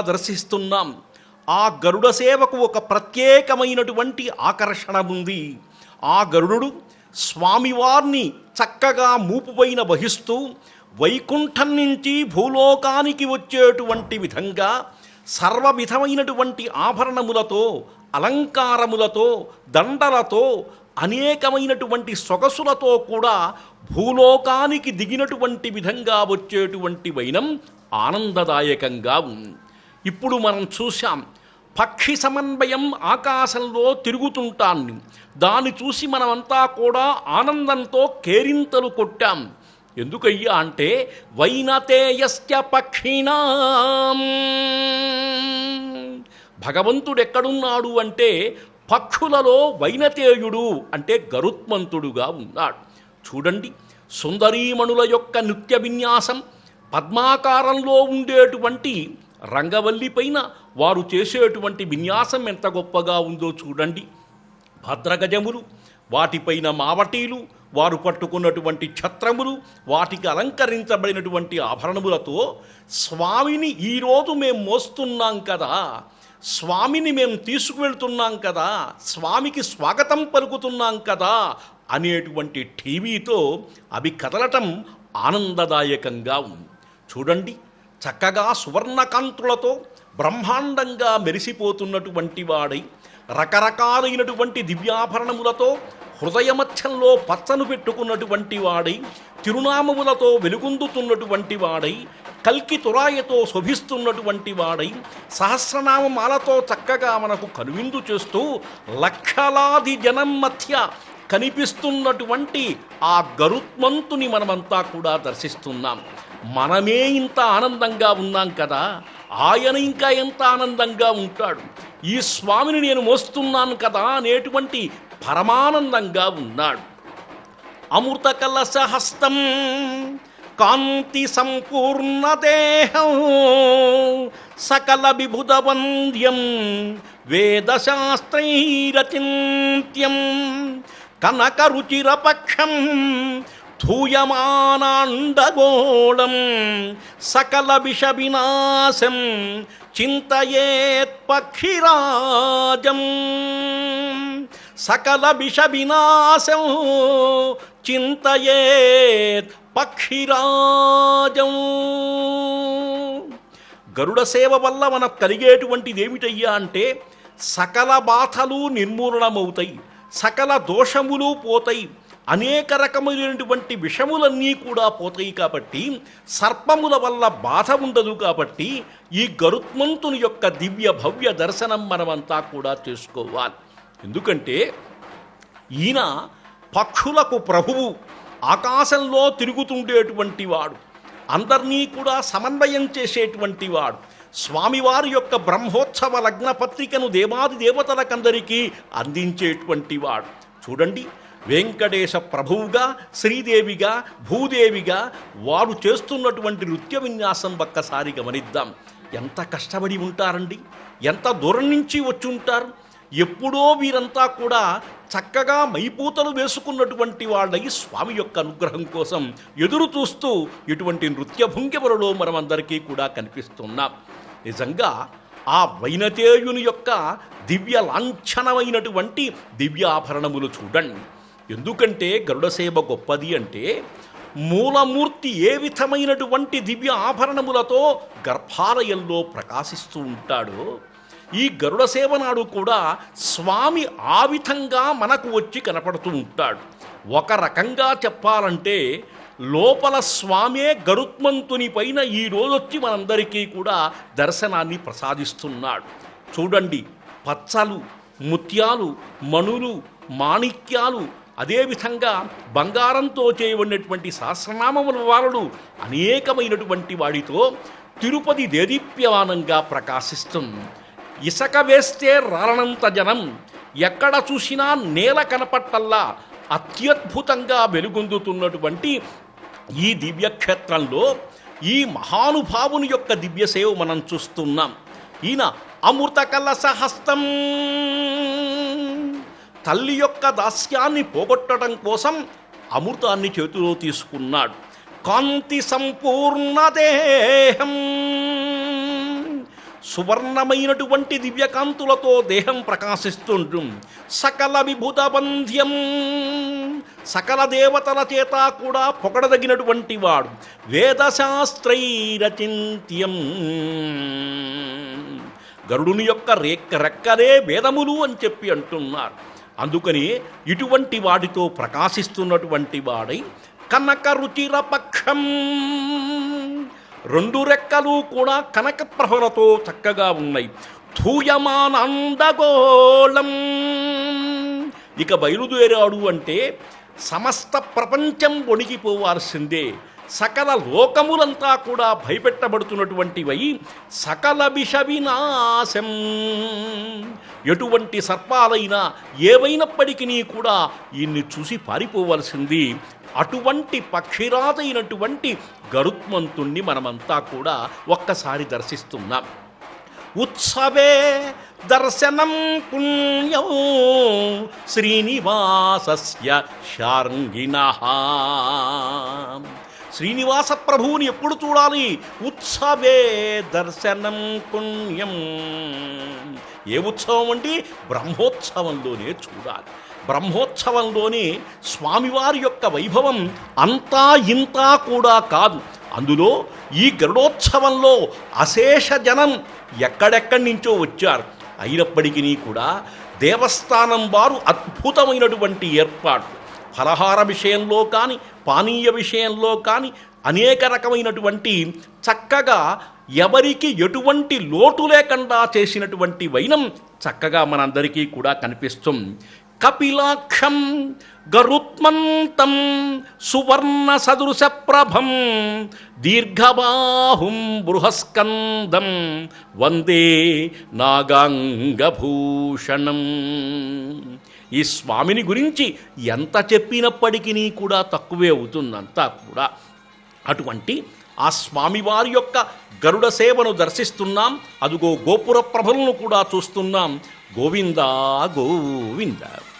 దర్శిస్తున్నాం. ఆ గరుడ సేవకు ఒక ప్రత్యేకమైనటువంటి ఆకర్షణ ఉంది. ఆ గరుడు స్వామివారిని చక్కగా మూపుపైన వహిస్తూ వైకుంఠం నుంచి భూలోకానికి వచ్చేటువంటి విధంగా సర్వ విధమైనటువంటి ఆభరణములతో అలంకారములతో దండలతో అనేకమైనటువంటి సొగసులతో కూడా భూలోకానికి దిగినటువంటి విధంగా వచ్చేటువంటి వైనం ఆనందదాయకంగా ఉంది. ఇప్పుడు మనం చూశాం పక్షి సమన్వయం ఆకాశంలో తిరుగుతుంటాన్ని దాన్ని చూసి మనమంతా కూడా ఆనందంతో కేరింతలు కొట్టాం. ఎందుకయ్యా అంటే వైనతేయస్య పక్షిణా. భగవంతుడు ఎక్కడున్నాడు అంటే పక్షులలో వైనతేయుడు అంటే గరుత్మంతుడుగా ఉన్నాడు. చూడండి సుందరీమణుల యొక్క నృత్య విన్యాసం పద్మాకారంలో ఉండేటువంటి రంగవల్లి పైన వారు చేసేటువంటి విన్యాసం ఎంత గొప్పగా ఉందో చూడండి. భద్రగజములు వాటిపైన మావటీలు వారు పట్టుకున్నటువంటి ఛత్రములు వాటికి అలంకరించబడినటువంటి ఆభరణములతో స్వామిని ఈరోజు మేము మోస్తున్నాం కదా. స్వామిని మేము తీసుకువెళ్తున్నాం కదా. స్వామికి స్వాగతం పలుకుతున్నాం కదా అనేటువంటి టీవీతో అవి కదలటం ఆనందదాయకంగా ఉంది. చూడండి చక్కగా సువర్ణకాంతులతో బ్రహ్మాండంగా మెరిసిపోతున్నటువంటి వాడై రకరకాలైనటువంటి దివ్యాభరణములతో హృదయమచ్చంలో పచ్చను పెట్టుకున్నటువంటి వాడై తిరునామములతో వెలుగొందుతున్నటువంటి వాడై కల్కి తురాయతో శోభిస్తున్నటువంటి వాడై సహస్రనామాలతో చక్కగా మనకు కనువిందు చేస్తూ లక్షలాది జనం మధ్య కనిపిస్తున్నటువంటి ఆ గరుత్మంతుని మనమంతా కూడా దర్శిస్తున్నాం. మనమే ఇంత ఆనందంగా ఉన్నాం కదా ఆయన ఇంకా ఎంత ఆనందంగా ఉంటాడు? ఈ స్వామిని నేను మోస్తున్నాను కదా అనేటువంటి పరమానందంగా ఉన్నాడు. అమృత కలసహస్తం కాంతి సంపూర్ణ దేహం సకల విభుద వంద్యం వేదశాస్త్రైరచింత్యం కనక రుచిరపక్షం ధూయమానాండగోళం సకల విష వినాశం చింతయేత్ పక్షిరాజం సకల విష వినాశం చింతయేత్ పక్షిరాజం గరుడ సేవ వల్ల మనకు కలిగేటువంటిది ఏమిటయ్యా అంటే సకల బాధలు నిర్మూలనమవుతాయి సకల దోషములు పోతాయి. అనేక రకములైనటువంటి విషములన్నీ కూడా పోతాయి కాబట్టి సర్పముల వల్ల బాధ ఉండదు కాబట్టి ఈ గరుత్మంతుని యొక్క దివ్య భవ్య దర్శనం మనమంతా కూడా చేసుకోవాలి. ఎందుకంటే ఈయన పక్షులకు ప్రభువు ఆకాశంలో తిరుగుతుండేటువంటి వాడు అందరినీ కూడా సమన్వయం చేసేటువంటి వాడు. స్వామివారి యొక్క బ్రహ్మోత్సవ లగ్న పత్రికను దేవాది దేవతలకందరికీ అందించేటువంటి వాడు. చూడండి వెంకటేశ ప్రభువుగా శ్రీదేవిగా భూదేవిగా వారు చేస్తున్నటువంటి నృత్య విన్యాసం ఒక్కసారి గమనిద్దాం. ఎంత కష్టపడి ఉంటారండి? ఎంత దూరం నుంచి వచ్చి ఉంటారు? ఎప్పుడో వీరంతా కూడా చక్కగా మైపూతలు వేసుకున్నటువంటి వాళ్ళై స్వామి యొక్క అనుగ్రహం కోసం ఎదురు చూస్తూ ఇటువంటి నృత్య భంగిమలలో మనమందరికీ కూడా కనిపిస్తున్నాం. నిజంగా ఆ వైనతేయుని యొక్క దివ్య లాంఛనమైనటువంటి దివ్యాభరణములు చూడండి. ఎందుకంటే గరుడ సేవ గొప్పది అంటే మూలమూర్తి ఏ విధమైనటువంటి దివ్య ఆభరణములతో గర్భాలయంలో ప్రకాశిస్తూ ఉంటాడో ఈ గరుడ సేవ నాడు కూడా స్వామి ఆ విధంగా మనకు వచ్చి కనపడుతూ ఉంటాడు. ఒక రకంగా చెప్పాలంటే లోపల స్వామే గరుత్మంతుని పైన ఈ రోజొచ్చి మనందరికీ కూడా దర్శనాన్ని ప్రసాదిస్తున్నాడు. చూడండి పచ్చలు ముత్యాలు మణులు మాణిక్యాలు అదేవిధంగా బంగారంతో చేయబడినటువంటి సహస్రనామముల వారుడు అనేకమైనటువంటి వాడితో తిరుపతి దేదీప్యమానంగా ప్రకాశిస్తుంది ఇసక వేస్తే రాలనంత జనం ఎక్కడ చూసినా నేల కనపట్టల్లా అత్యద్భుతంగా వెలుగొందుతున్నటువంటి ఈ దివ్యక్షేత్రంలో ఈ మహానుభావుని యొక్క దివ్య సేవ మనం చూస్తున్నాం. ఈయన అమృత కలసహస్తం తల్లి యొక్క దాస్యాన్ని పోగొట్టడం కోసం అమృతాన్ని చేతిలో తీసుకున్నాడు. కాంతి సంపూర్ణ దేహం. సువర్ణమైనటువంటి దివ్యకాంతులతో దేహం ప్రకాశిస్తుంటు సకల విభుత బంధ్యం. సకల దేవతల చేత కూడా పొగడదగినటువంటి వాడు. వేదశాస్త్రైరచింత్యం. గరుడుని యొక్క రేక్క రెక్కరే వేదములు అని చెప్పి అంటున్నారు. అందుకని ఇటువంటి వాడితో ప్రకాశిస్తున్నటువంటి వాడై కనక రుచిర పక్షం రెండు రెక్కలు కూడా కనక ప్రహరతో చక్కగా ఉన్నాయి. ధూయమానందగోళం. ఇక బయలుదేరాడు అంటే సమస్త ప్రపంచం వణిగిపోవాల్సిందే సకల లోకములంతా కూడా భయపెట్టబడుతున్నటువంటివై సకల విష వినాశం ఎటువంటి సర్పాలైనా ఏవైనప్పటికీ కూడా ఇన్ని చూసి పారిపోవలసింది. అటువంటి పక్షిరాజైనటువంటి గరుత్మంతుణ్ణి మనమంతా కూడా ఒక్కసారి దర్శిస్తున్నాం. ఉత్సవే దర్శనం పుణ్యం శ్రీనివాసస్య శార్ంగిణ శ్రీనివాస ప్రభువుని ఎప్పుడు చూడాలి? ఉత్సవే దర్శనం పుణ్యం. ఏ ఉత్సవం అంటే బ్రహ్మోత్సవంలోనే చూడాలి. బ్రహ్మోత్సవంలోనే స్వామివారి యొక్క వైభవం అంతా ఇంతా కూడా కాదు. అందులో ఈ గరుడోత్సవంలో అశేష జనం ఎక్కడెక్కడి నుంచో వచ్చారు. అయినప్పటికీ కూడా దేవస్థానం వారు అద్భుతమైనటువంటి ఏర్పాటు ఫలహార విషయంలో కానీ పానీయ విషయంలో కానీ అనేక రకమైనటువంటి చక్కగా ఎవరికి ఎటువంటి లోటు లేకుండా చేసినటువంటి వైనం చక్కగా మనందరికీ కూడా కనిపిస్తుంది. కపిలాక్షం గరుత్మంతం సువర్ణ సదృశ ప్రభం దీర్ఘబాహుం బృహస్కందం వందే నాగాంగభూషణం. ఈ స్వామిని గురించి ఎంత చెప్పినప్పటికీ కూడా తక్కువే అవుతుందంతా కూడా. అటువంటి ఆ స్వామివారి యొక్క గరుడ సేవను దర్శిస్తున్నాం. అదుగో గోపుర ప్రభలను కూడా చూస్తున్నాం. గోవిందా గోవింద.